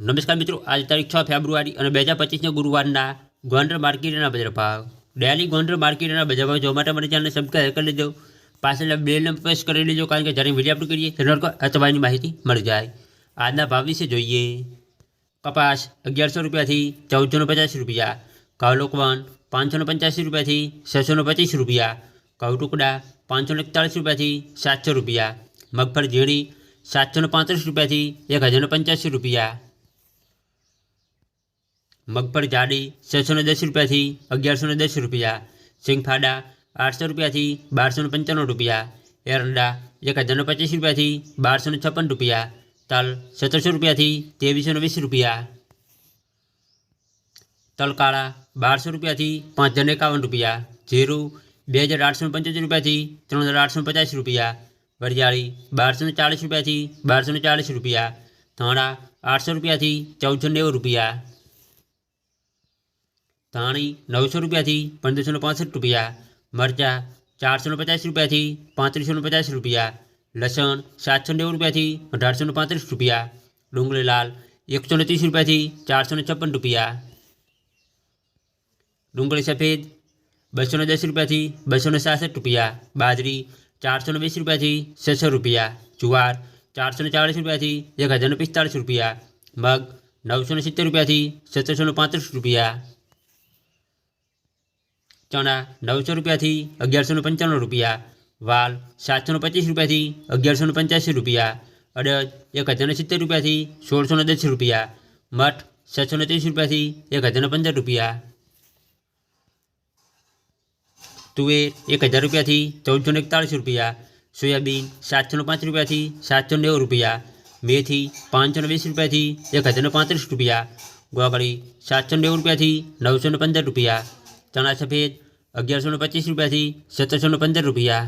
નમસ્કાર મિત્રો આજે તારીખ છ ફેબ્રુઆરી અને બે હજાર પચીસના ગુરુવારના ગોંડલ માર્કેટના બજાર ભાવ ડેલી ગોંડલ માર્કેટના બજાર ભાવ જોવા માટે અમારી ચેનલને સબસ્ક્રાઈબ કરી લેજો પાછળ બે નંબર પ્રેસ કરી લેજો કારણ કે જ્યારે વિડીયો અપલોડ કરીએ તેનો અથવાની માહિતી મળી જાય આજના ભાવ વિશે જોઈએ કપાસ અગિયારસો રૂપિયાથી ચૌદસો પચાસ રૂપિયા ઘઉં પાંચસો પંચ્યાસી રૂપિયાથી છસો પચીસ રૂપિયા ઘઉં ટુકડા પાંચસો એકતાળીસ રૂપિયાથી સાતસો રૂપિયા મગફળી ઝીણી સાતસો પાંત્રીસ રૂપિયાથી એક હજાર પંચ્યાસી રૂપિયા મગફળી જાડી છસો ને દસ રૂપિયાથી અગિયારસો ને દસ રૂપિયા સિંગફાડા આઠસો રૂપિયાથી બારસો ને પંચાણું રૂપિયા એરંડા એક હજાર પચીસ રૂપિયાથી બારસો ને છપ્પન રૂપિયા તલ સત્તરસો રૂપિયાથી ત્રેવીસો ને વીસ રૂપિયા તલ કાળા બારસો રૂપિયાથી પાંચ હજાર એકાવન રૂપિયા જીરું બે હજાર આઠસો ને પંચોતેર રૂપિયાથી ત્રણ હજાર આઠસો ને પચાસ રૂપિયા વરિયાળી બારસો ને ચાળીસ રૂપિયાથી બારસો ને ચાળીસ રૂપિયા ધાણા આઠસો રૂપિયાથી ચૌદસો નેવું રૂપિયા ધાણી નવસો રૂપિયાથી પંદરસો ને પાસઠ રૂપિયા મરચાં ચારસો ને પચાસ રૂપિયાથી પાંત્રીસો ને પચાસ રૂપિયા લસણ સાતસો નેવું રૂપિયાથી અઢારસો ને પાંત્રીસ રૂપિયા ડુંગળી લાલ એકસો ને ત્રીસ રૂપિયાથી ચારસો ને છપ્પન રૂપિયા ડુંગળી સફેદ બસો ને દસ રૂપિયાથી બસો ને સાસઠ રૂપિયા બાજરી ચારસો ને વીસ રૂપિયાથી છસો રૂપિયા જુવાર ચારસો ને ચાળીસ રૂપિયાથી એક હજાર ને પિસ્તાળીસ રૂપિયા મગ નવસો ને સિત્તેર રૂપિયાથી સત્તરસો ને પાંત્રીસ રૂપિયા ચણા નવસો રૂપિયાથી અગિયારસો ને પંચાણું રૂપિયા વાલ સાતસો ને પચીસ રૂપિયાથી અગિયારસો ને પંચ્યાસી રૂપિયા અડદ એક હજાર ને સિત્તેર રૂપિયાથી સોળસો ને દસ રૂપિયા મઠ છસો ને ત્રીસ રૂપિયાથી એક હજાર ને પંદર રૂપિયા તુવેર એક હજાર રૂપિયાથી ચૌદસો ને એકતાળીસ રૂપિયા સોયાબીન સાતસો ને પાંચ રૂપિયાથી સાતસો નેવું રૂપિયા મેથી પાંચસો ને વીસ રૂપિયાથી એક હજાર ને પાંત્રીસ રૂપિયા ગોગળી સાતસો નેવું રૂપિયાથી નવસો ને પંદર રૂપિયા ચણા સફેદ અગિયારસો ને પચીસ રૂપિયાથી સત્તરસો ને પંદર રૂપિયા.